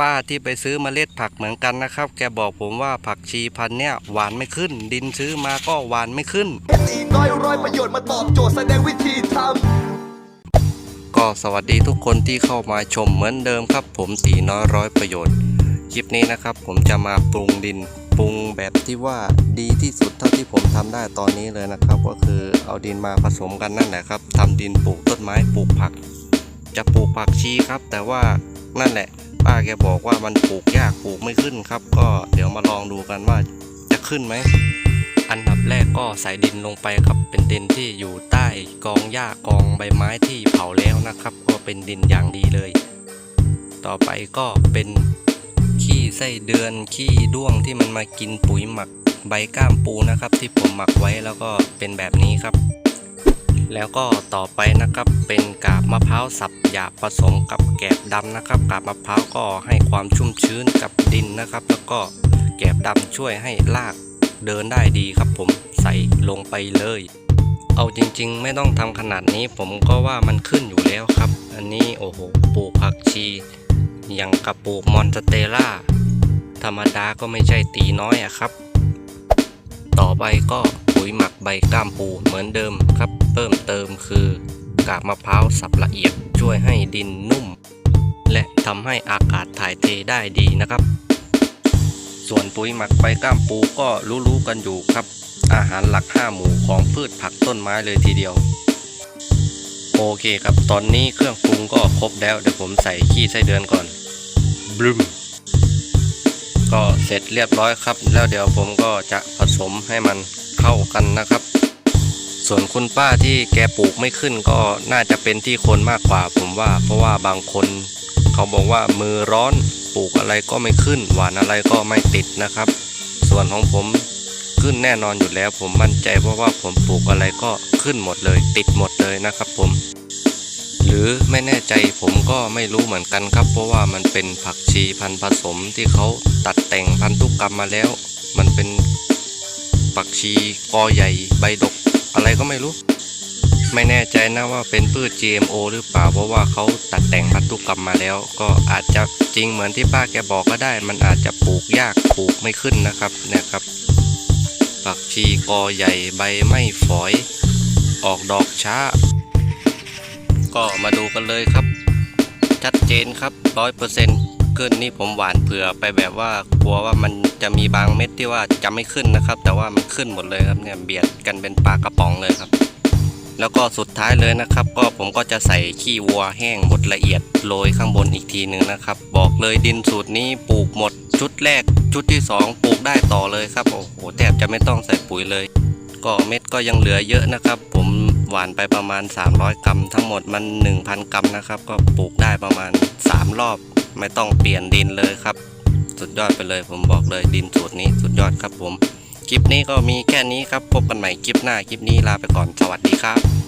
ป้าที่ไปซื้อเมล็ดผักเหมือนกันนะครับ แกบอกผมว่าผักชีพันธุ์เนี้ยหวานไม่ขึ้น ดินซื้อมาก็หวานไม่ขึ้นตีน้อยร้อยประโยชน์มาตอบโจทย์แสดงวิธีทำก็สวัสดีทุกคนที่เข้ามาชมเหมือนเดิมครับ ผมตีน้อยร้อยประโยชน์ คลิปนี้นะครับ ผมจะมาปรุงดินปรุงแบบที่ว่าดีที่สุดเท่าที่ผมทำได้ตอนนี้เลยนะครับ ก็คือเอาดินมาผสมกันนั่นแหละครับทำดินปลูกต้นไม้ปลูกผัก จะปลูกผักชีครับ แต่ว่านั่นแหละ ป้าแกบอกว่ามันปลูกยากปลูกไม่ขึ้นครับ ก็เดี๋ยวมาลองดูกันว่าจะขึ้นไหม อันดับแรกก็ใส่ดินลงไปครับ เป็นดินที่อยู่ใต้กองหญ้ากองใบไม้ที่เผาแล้วนะครับ ก็เป็นดินอย่างดีเลย ต่อไปก็เป็นขี้ไส้เดือนขี้ด้วงที่มันมากินปุ๋ยหมักใบก้ามปูนะครับ ที่ผมหมักไว้แล้วก็เป็นแบบนี้ครับ แล้วก็ต่อไปนะครับเป็นกาบมะพร้าวสับหยาบผสมกับแกบดำนะครับ กาบมะพร้าวก็ให้ความชุ่มชื้นกับดินนะครับ แล้วก็แกบดำช่วยให้รากเดินได้ดีครับ ผมใส่ลงไปเลย เอาจริงๆ ไม่ต้องทำขนาดนี้ผมก็ว่ามันขึ้นอยู่แล้วครับ อันนี้โอ้โหปลูกผักชี อย่างกับปลูกมอนสเตล่าธรรมดาก็ไม่ใช่ตีน้อยอะครับ ต่อไปก็ ปุ๋ยหมักใบก้ามปูเหมือนเดิมครับ เพิ่มเติมคือกาบมะพร้าวสับละเอียดช่วยให้ดินนุ่ม และทำให้อากาศถ่ายเทได้ดีนะครับ ส่วนปุ๋ยหมักใบก้ามปูก็รู้ๆกันอยู่ครับ อาหารหลักห้าหมู่ของพืชผักต้นไม้เลยทีเดียวโอเคครับ ตอนนี้เครื่องปรุงก็ครบแล้ว เดี๋ยวผมใส่ขี้ไส้เดือนก่อนบลูม ก็เสร็จเรียบร้อยครับ แล้วเดี๋ยวผมก็จะผสมให้มันเข้ากันนะครับ ส่วนคุณป้าที่แกปลูกไม่ขึ้นก็น่าจะเป็นที่คนมากกว่า ผมว่า เพราะว่าบางคน เขาบอกว่ามือร้อนปลูกอะไรก็ไม่ขึ้น หวานอะไรก็ไม่ติดนะครับ ส่วนของผมขึ้นแน่นอนอยู่แล้ว ผมมั่นใจเพราะว่าผมปลูกอะไรก็ขึ้นหมดเลย ติดหมดเลยนะครับผม รือไม่แน่ใจผมก็ไม่รู้เหมือนกันครับ เพราะว่ามันเป็นผักชีพันธุ์ผสมที่เขาตัดแต่งพันธุกรรมมาแล้ว มันเป็นผักชีกอใหญ่ใบดก อะไรก็ไม่รู้ ไม่แน่ใจนะว่าเป็นพืช GMO หรือเปล่าเพราะว่าเขาตัดแต่งพันธุกรรมมาแล้ว ก็อาจจะจริงเหมือนที่ป้าแกบอกก็ได้ มันอาจจะปลูกยากปลูกไม่ขึ้นนะครับเนี่ยครับผักชีกอใหญ่ใบไม่ฝอย ออกดอกช้า ก็มาดูกันเลยครับ ชัดเจนครับร้อยเปอร์เซ็นต์ขึ้นนี่ผมหวานเผื่อไปแบบว่ากลัวว่ามันจะมีบางเม็ดที่ว่าจะไม่ขึ้นนะครับ แต่ว่ามันขึ้นหมดเลยครับเนี่ยเบียดกันเป็นปลากระป๋องเลยครับ แล้วก็สุดท้ายเลยนะครับ ก็ผมก็จะใส่ขี้วัวแห้งบดละเอียดโรยข้างบนอีกทีหนึ่งนะครับ บอกเลยดินสูตรนี้ปลูกหมด ชุดแรก ชุดที่สองปลูกได้ต่อเลยครับโอ้โหแทบจะไม่ต้องใส่ปุ๋ยเลย ก็เม็ดก็ยังเหลือเยอะนะครับ ผม หวานไปประมาณ 300 กรัม ทั้งหมดมัน 1,000 กรัมนะครับ ก็ปลูกได้ประมาณ 3 รอบ ไม่ต้องเปลี่ยนดินเลยครับ สุดยอดไปเลยผมบอกเลยดินสูตรนี้สุดยอดครับผม คลิปนี้ก็มีแค่นี้ครับ พบกันใหม่คลิปหน้าคลิปนี้ลาไปก่อนสวัสดีครับ